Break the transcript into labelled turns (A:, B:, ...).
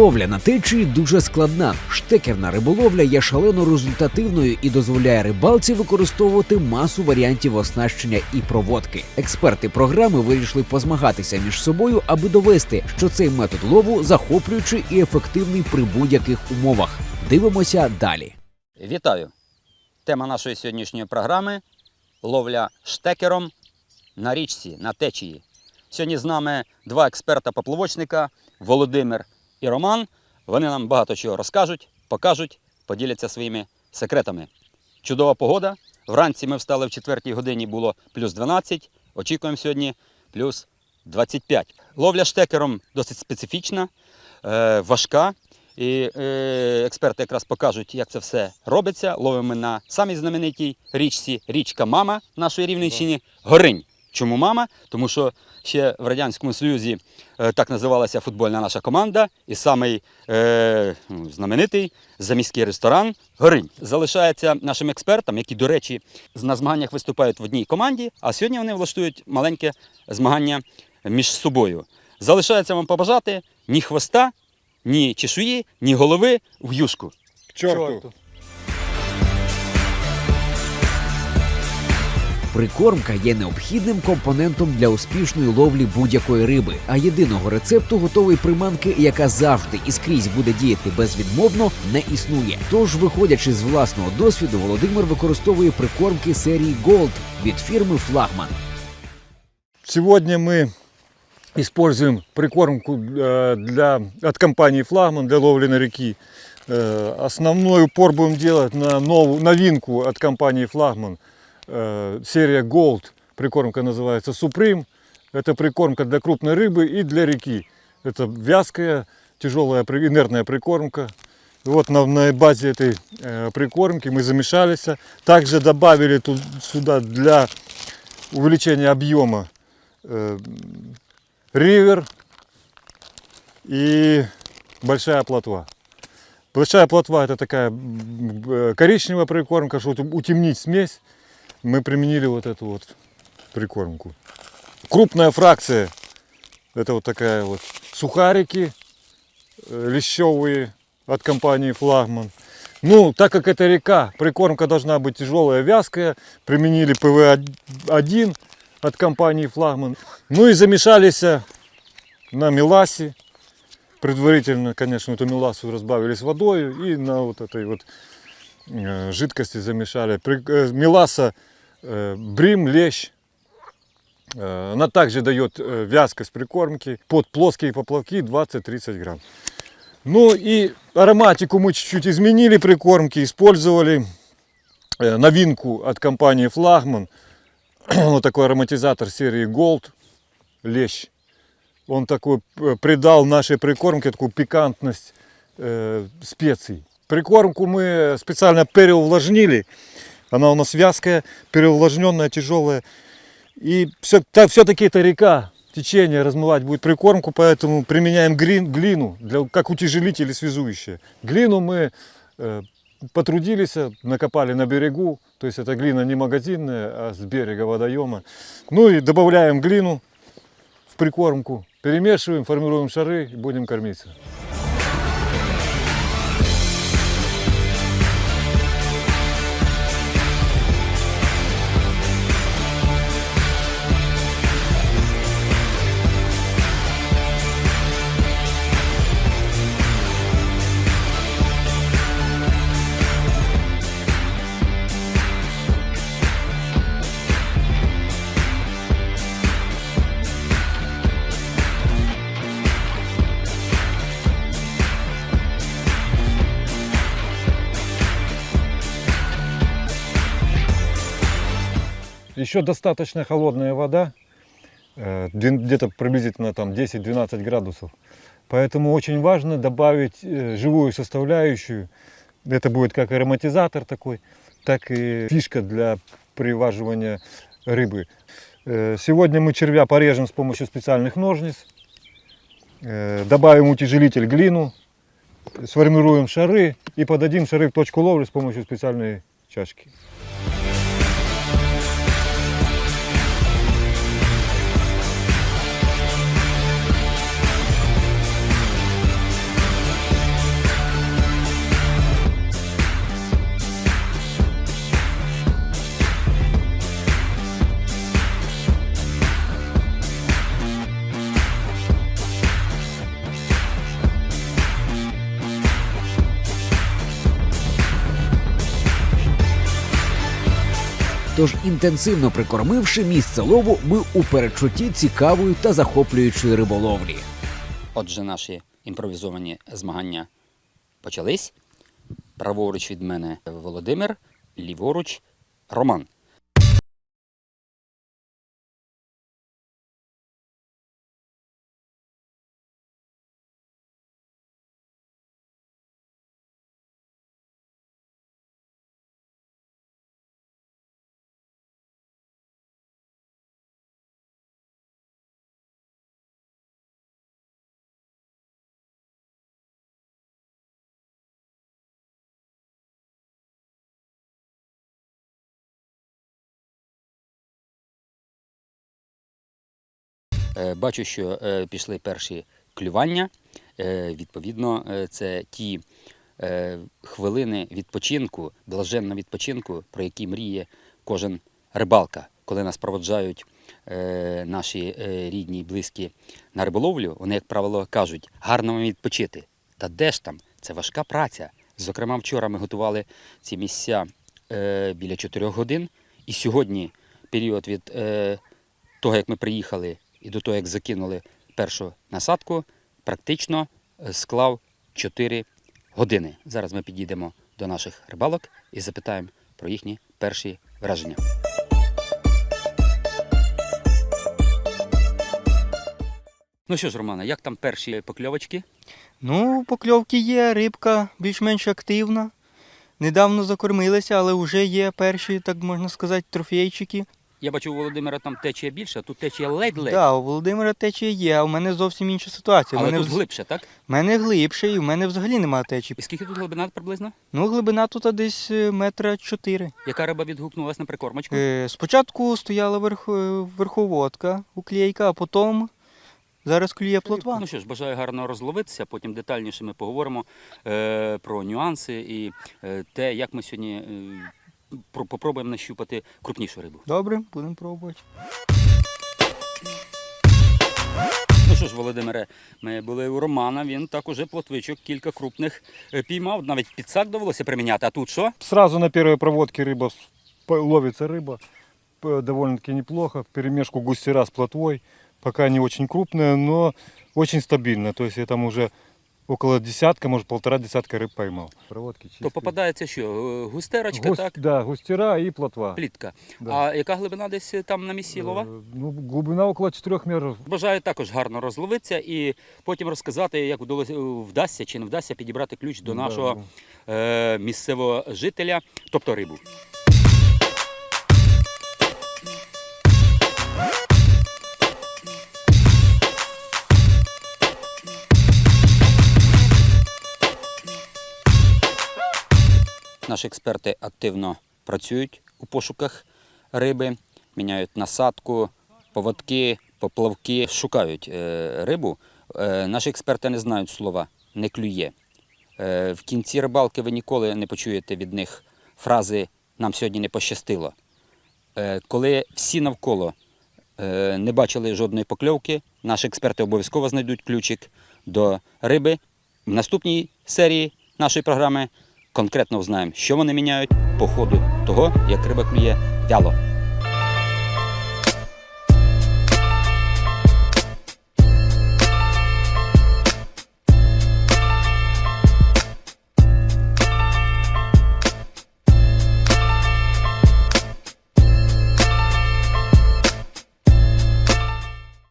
A: Ловля на течії дуже складна. Штекерна риболовля є шалено результативною і дозволяє рибалці використовувати масу варіантів оснащення і проводки. Експерти програми вирішили позмагатися між собою, аби довести, що цей метод лову захоплюючий і ефективний при будь-яких умовах. Дивимося далі.
B: Вітаю! Тема нашої сьогоднішньої програми ловля штекером на річці, на течії. Сьогодні з нами два експерта-поплавочника Володимир і Роман. Вони нам багато чого розкажуть, покажуть, поділяться своїми секретами. Чудова погода. Вранці ми встали в 4 годині, було плюс 12. Очікуємо сьогодні плюс 25. Ловля штекером досить специфічна, е, важка. І е, експерти якраз покажуть, як це все робиться. Ловимо на самій знаменитій річці, річка Мама нашої Рівненщини, Горинь. Чому мама? Тому що ще в Радянському Союзі е, так називалася футбольна наша команда, і самий е, ну, знаменитий заміський ресторан Горинь залишається нашим експертам, які, до речі, на змаганнях виступають в одній команді, а сьогодні вони влаштують маленьке змагання між собою. Залишається вам побажати ні хвоста, ні чешуї, ні голови в юшку.
C: К черту.
A: Прикормка є необхідним компонентом для успішної ловлі будь-якої риби, а єдиного рецепту готової приманки, яка завжди і скрізь буде діяти безвідмовно, не існує. Тож, виходячи з власного досвіду, Володимир використовує прикормки серії Gold від фірми Флагман.
C: Сегодня мы используем прикормку э, для, от компании Флагман для ловли на реки. Э, Основной упор будем делать на новую новинку от компании Флагман. Э, Серия Gold. Прикормка называется Supreme. Это прикормка для крупной рыбы и для реки. Это вязкая, тяжелая, инертная прикормка. Вот на, на базе этой э, прикормки мы замешались. Также добавили тут, сюда для увеличения объема э, ривер и большая плотва. Большая плотва это такая э, коричневая прикормка, чтобы утемнить смесь. Мы применили вот эту вот прикормку. Крупная фракция это вот такая вот сухарики э, лещевые от компании Флагман. Ну, так как это река, прикормка должна быть тяжелая, вязкая, применили ПВ-1 от компании Флагман. Ну и замешались на меласе. Предварительно, конечно, эту меласу разбавили с водой и на вот этой вот э, жидкости замешали. Э, Меласа э, брим, лещ. Э, Она также дает э, вязкость прикормки под плоские поплавки 20-30 грамм. Ну и ароматику мы чуть-чуть изменили прикормки, использовали э, новинку от компании Флагман. Вот такой ароматизатор серии Gold, лещ. Он такой э, придал нашей прикормке такую пикантность э, специй. Прикормку мы специально переувлажнили. Она у нас вязкая, переувлажненная, тяжелая. И все, все-таки это река, течение размывать будет прикормку, поэтому применяем глину для, как утяжелитель и связующее. Глину мы э, потрудились, накопали на берегу, то есть это глина не магазинная, а с берега водоема. Ну и добавляем глину в прикормку, перемешиваем, формируем шары и будем кормиться. Еще достаточно холодная вода, э, где-то приблизительно там 10-12 градусов. Поэтому очень важно добавить э, живую составляющую. Это будет как ароматизатор такой, так и фишка для приваживания рыбы. Э, Сегодня мы червя порежем с помощью специальных ножниц. Добавим утяжелитель глину, сформируем шары и подадим шары в точку ловли с помощью специальной чашки.
A: Тож, інтенсивно прикормивши місце лову, ми у передчутті цікавої та захоплюючої риболовлі.
B: Отже, наші імпровізовані змагання почались. Праворуч від мене Володимир, ліворуч Роман. Бачу, що е, пішли перші клювання. Е, Відповідно, е, це ті е, хвилини відпочинку, блаженного відпочинку, про які мріє кожен рибалка. Коли нас проводжають е, наші е, рідні і близькі на риболовлю, вони, як правило, кажуть, гарно вам відпочити. Та де ж там? Це важка праця. Зокрема, вчора ми готували ці місця е, біля 4 годин. І сьогодні період від е, того, як ми приїхали, і до того, як закинули першу насадку, практично е, склав 4 години. Зараз ми підійдемо до наших рибалок і запитаємо про їхні перші враження. Ну що ж, Романа, як там перші покльовочки?
D: Ну, покльовки є, рибка більш-менш активна. Недавно закормилися, але вже є перші, так можна сказати, трофейчики.
B: Я бачу, у Володимира там течія більше, а тут течія ледь-ледь.
D: Так, у Володимира течія є, а у мене зовсім інша ситуація. У
B: Але
D: мене,
B: тут
D: вз-
B: глибше, так?
D: в мене глибше і в мене взагалі немає течії.
B: І скільки тут глибина приблизно?
D: Ну, глибина тут десь е, метра чотири.
B: Яка риба відгукнулась на прикормочку?
D: Е, спочатку стояла верх, е, верховодка, уклейка, а потім зараз клює плотва.
B: Ну що ж, бажаю гарно розловитися. Потім детальніше ми поговоримо е, про нюанси і е, те, як ми сьогодні е, попробуємо нащупати крупнішу рибу.
D: Добре, будемо пробувати.
B: Ну що ж, Володимире, ми були у Романа. Він так уже плотвичок, кілька крупних е, піймав. Навіть підсак довелося приміняти. А тут що?
C: Сразу на первой проводке рыба с- п- ловится рыба. п- Довольно-таки неплохо. В перемешку густера с плотвой. Пока не очень крупная, но очень стабильно. То есть я там уже около десятка, может полтора десятка рыб поймал. Проводки чистые.
B: То попадається що? Е, Густерочка,
C: Густ-
B: так?
C: Да, густера и плотва.
B: Плітка.
C: Да.
B: А яка глибина десь там на місці лова?
C: Э, Ну, глубина около 4 метров.
B: Бажаю також гарно розловитися і потім розказати, як вдалося- вдасться чи не вдасться підібрати ключ до
C: Да,
B: нашого
C: да.
B: е, місцевого жителя, тобто рибу. Наші експерти активно працюють у пошуках риби, міняють насадку, поводки, поплавки, шукають е, рибу. Е, наші експерти не знають слова не клює. Е, в кінці рибалки ви ніколи не почуєте від них фрази Нам сьогодні не пощастило. Коли всі навколо не бачили жодної покльовки, наші експерти обов'язково знайдуть ключик до риби. В наступній серії нашої програми конкретно знаємо, що вони міняють по ходу того, як риба клює вяло.